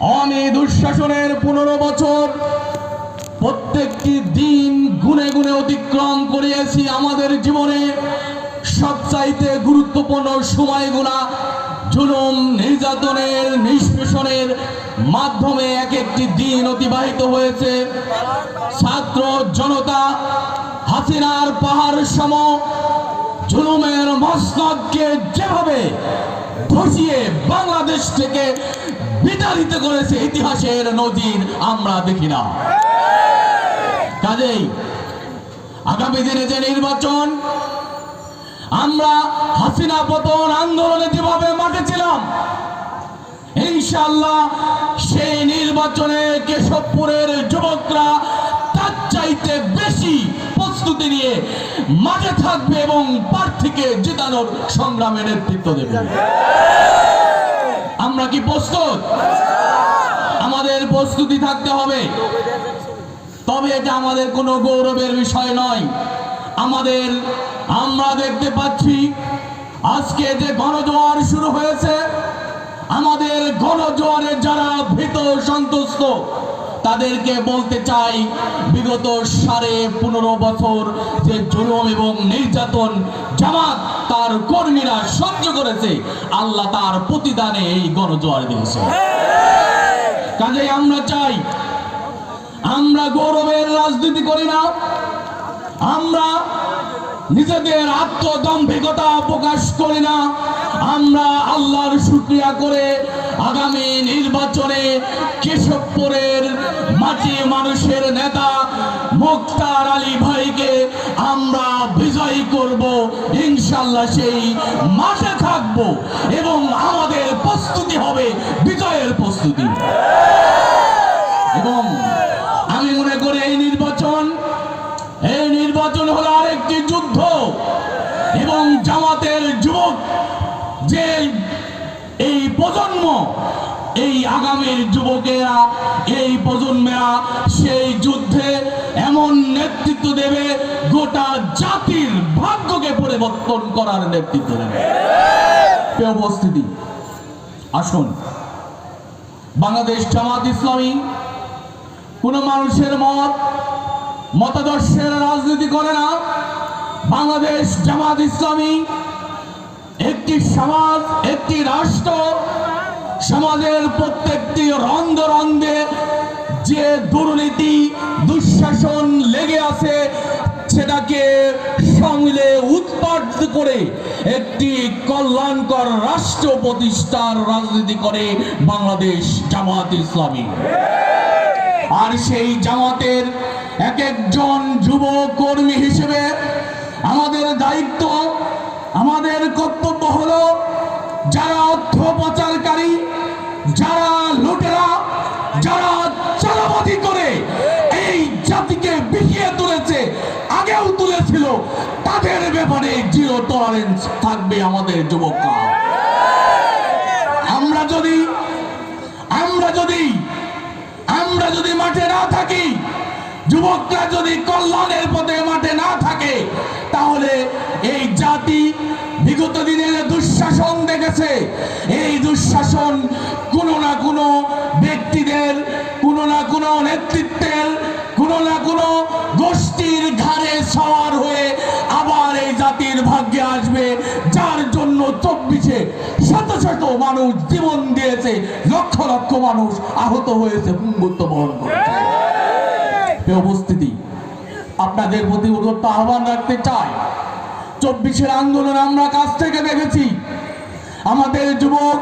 আমি দুঃশাসনের পনেরো বছর প্রত্যেকটি দিন গুনে গুনে অতিক্রম করিয়েছি আমাদের জীবনে। সবচাইতে গুরুত্বপূর্ণ সময়গুলা জুলুম, নির্যাতনের, নিষ্পেষণের মাধ্যমে এক একটি দিন অতিবাহিত হয়েছে। ছাত্র জনতা হাসিনার পাহাড় সম জুলুমের মসনদকে যেভাবে ধসিয়ে বাংলাদেশ থেকে বিতাড়িত করেছে ইতিহাসের নজির আমরা দেখি না। কাজেই আগামী দিনে যে নির্বাচন, আমরা হাসিনা পতন আন্দোলনে যেভাবে মাঠে ছিলাম ইনশাল্লাহ সেই নির্বাচনে কেশবপুরের যুবকরা তার চাইতে বেশি প্রস্তুতি নিয়ে মাঠে থাকবে এবং প্রার্থীকে জিতানোর সংগ্রামে নেতৃত্ব দেবে। আমরা কি প্রস্তুত? আমাদের প্রস্তুতি থাকতে হবে। তবে এটা আমাদের কোনো গৌরবের বিষয় নয়। আমাদের, আমরা দেখতে পাচ্ছি, আজকে যে গণজোয়ার শুরু হয়েছে, আমাদের গণজোয়ারে যারা ভীত সন্তুষ্ট তাদেরকে বলতে চাই, বিগত সাড়ে পনেরো বছর যে জুলুম এবং নির্যাতন জামাত তার কর্মীরা সহ্য করেছে, আল্লাহ তার প্রতিদানে এই গণজোয়ার দিয়েছে। কাজেই আমরা চাই, আমরা গৌরবের রাজনীতি করি না, আমরা নিজেদের আত্মদম্ভিকতা প্রকাশ করি না আমরা আল্লাহর শুক্রিয়া করে আগামী নির্বাচনে কেশবপুরের মাটি মানুষের নেতা মুক্তার আলী ভাইকে আমরা বিজয়ী করব ইনশাল্লাহ সেই মাঠে থাকব এবং আমাদের প্রস্তুতি হবে বিজয়ের প্রস্তুতি। এবং আমি মনে করি এই নির্বাচন এই নির্বাচন হলো আরেকটি যুদ্ধ এবং জামাতের যুবক যে এই প্রজন্ম, এই আগামীর যুবকেরা, এই প্রজন্মেরা সেই যুদ্ধে এমন নেতৃত্ব দেবে, গোটা জাতির ভাগ্যকে পরিবর্তন করার নেতৃত্ব দেবে। উপস্থিতি? আসুন। বাংলাদেশ জামাত ইসলামী, কোন মানুষের মত, মতাদর্শের রাজনীতি করে না। বাংলাদেশ জামাত ইসলামী একটি সমাজ, একটি রাষ্ট্র, সমাজের প্রত্যেকটি রন্ধ রন্ধে যে দুর্নীতি, দুঃশাসন লেগে আছে, সেটাকে সমিলে উৎপাদ করে একটি কল্যাণকর রাষ্ট্র প্রতিষ্ঠার রাজনীতি করে বাংলাদেশ জামাত ইসলামী। আর সেই জামাতের এক একজন যুব কর্মী হিসেবে আমাদের দায়িত্ব আমাদের কর্তব্য হলো যারা অর্থ পাচারকারী, যারা লুটেরা, যারা চালাবাদি করে, এই জাতিকে বিকিয়ে তুলেছে, আগেও তুলেছিল, তাদের ব্যাপারে জিরো টলারেন্স থাকবে আমাদের যুবকরা। আমরা যদি আমরা যদি আমরা যদি মাঠে না থাকি যুবকরা যদি কল্যাণের পথে মাঠে না থাকে, তাহলে এই জাতি বিগত দিনে যে দুঃশাসন দেখেছে। এই দুঃশাসন কোনো না কোনো ব্যক্তিদের, কোনো না কোনো নেতৃত্বের, কোনো না কোনো গোষ্ঠীর ঘাড়ে সওয়ার হয়ে আবার এই জাতির ভাগ্যে আসবে, যার জন্য চব্বিশে শত শত মানুষ জীবন দিয়েছে, লক্ষ লক্ষ মানুষ আহত হয়েছে, পুঙ্গুত্ব বহন করেছে উপস্থিতি। আপনাদের প্রতি উদত্ত আহ্বান রাখতে চাই। চব্বিশের আন্দোলন আমরা কাছ থেকে দেখেছি। আমাদের যুবক